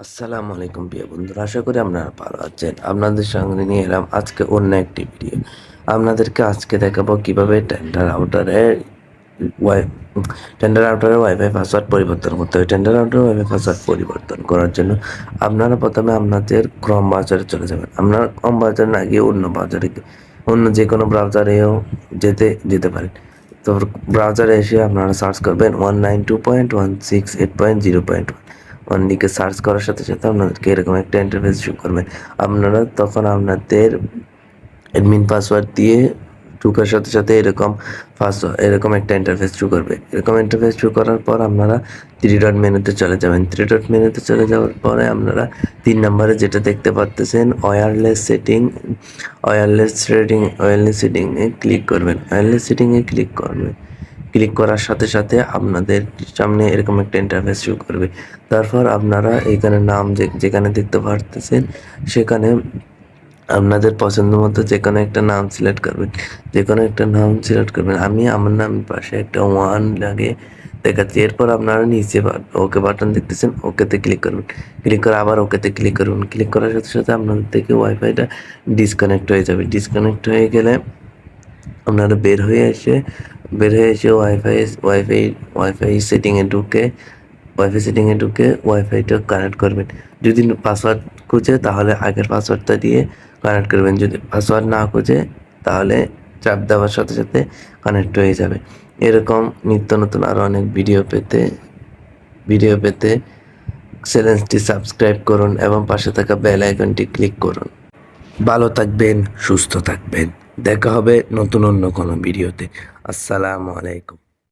আসসালামু আলাইকুম প্রিয় বন্ধুরা, আশা করি আপনারা ভালো আছেন। আপনাদের সঙ্গে নিয়ে এলাম আজকে অন্য একটি ভিডিও আপনাদেরকে আজকে দেখাবো কীভাবে টেন্ডার আউটারে ওয়াই টেন্ডার আউটারে ওয়াইফাই পাসওয়ার্ড পরিবর্তন করতে হবে। টেন্ডার আউটারে ওয়াইফাই পাসওয়ার্ড পরিবর্তন করার জন্য আপনারা প্রথমে আপনাদের ক্রম বাজারে চলে যাবেন। আপনারা ক্রম বাজার না গিয়ে অন্য বাজারে অন্য যে কোনো ব্রাউজারেও যেতে যেতে পারেন। তো ব্রাউজারে এসে আপনারা সার্চ করবেন one nine two point one six eight point zero point one লিখে সার্চ করার সাথে সাথে আপনাদেরকে এরকম একটা ইন্টারফেস শো করবে। আপনারা তখন আপনাদের অ্যাডমিন পাসওয়ার্ড দিয়ে ঢুকার সাথে সাথে এরকম পাসওয়ার্ড এরকম একটা ইন্টারফেস শো করবে। এরকম ইন্টারফেস শো করার পর আপনারা থ্রি ডট মেনুতে চলে যাবেন। থ্রি ডট মেনুতে চলে যাওয়ার পরে আপনারা তিন নম্বরে যেটা দেখতে পাচ্তেছেন wireless setting wireless setting wireless সেটিংয়ে ক্লিক করবেন। ওয়্যারলেস সেটিংয়ে ক্লিক করবেন। ক্লিক করার সাথে সাথে আপনাদের সামনে এরকম একটা ইন্টারফেস শো করবে। তারপর আপনারা এখানে নাম যেখানে দেখতে পারতেছেন, সেখানে আপনাদের পছন্দ মতো যে কোনো একটা নাম সিলেক্ট করবেন। যে কোনো একটা নাম সিলেক্ট করবেন। আমি, আমার নাম পাশে একটা ওয়ান লাগে, দেখাচ্ছি। এরপর আপনারা নিচে ওকে বাটন দেখতেছেন ওকেতে ক্লিক করবেন। ক্লিক করে আবার ওকেতে ক্লিক করবেন। ক্লিক করার সাথে সাথে আপনাদের থেকে ওয়াইফাইটা ডিসকানেক্ট হয়ে যাবে। ডিসকানেক্ট হয়ে গেলে আপনারা বের হয়ে এসে বের হয়ে এসে ওয়াইফাই ওয়াইফাই ওয়াইফাই সেটিংয়ে ঢুকে ওয়াইফাই সেটিংয়ে ঢুকে ওয়াইফাইটা কানেক্ট করবেন। যদি পাসওয়ার্ড খুঁজে, তাহলে আগের পাসওয়ার্ডটা দিয়ে কানেক্ট করবেন। যদি পাসওয়ার্ড না খুঁজে, তাহলে চাপ দেওয়ার সাথে সাথে কানেক্ট হয়ে যাবে। এরকম নিত্য নতুন আরও অনেক ভিডিও পেতে ভিডিও পেতে চ্যানেলটি সাবস্ক্রাইব করুন এবং পাশে থাকা বেল আইকনটি ক্লিক করুন। ভালো থাকবেন, সুস্থ থাকবেন। দেখা হবে নতুন অন্য কোনো ভিডিওতে। আসসালামু আলাইকুম।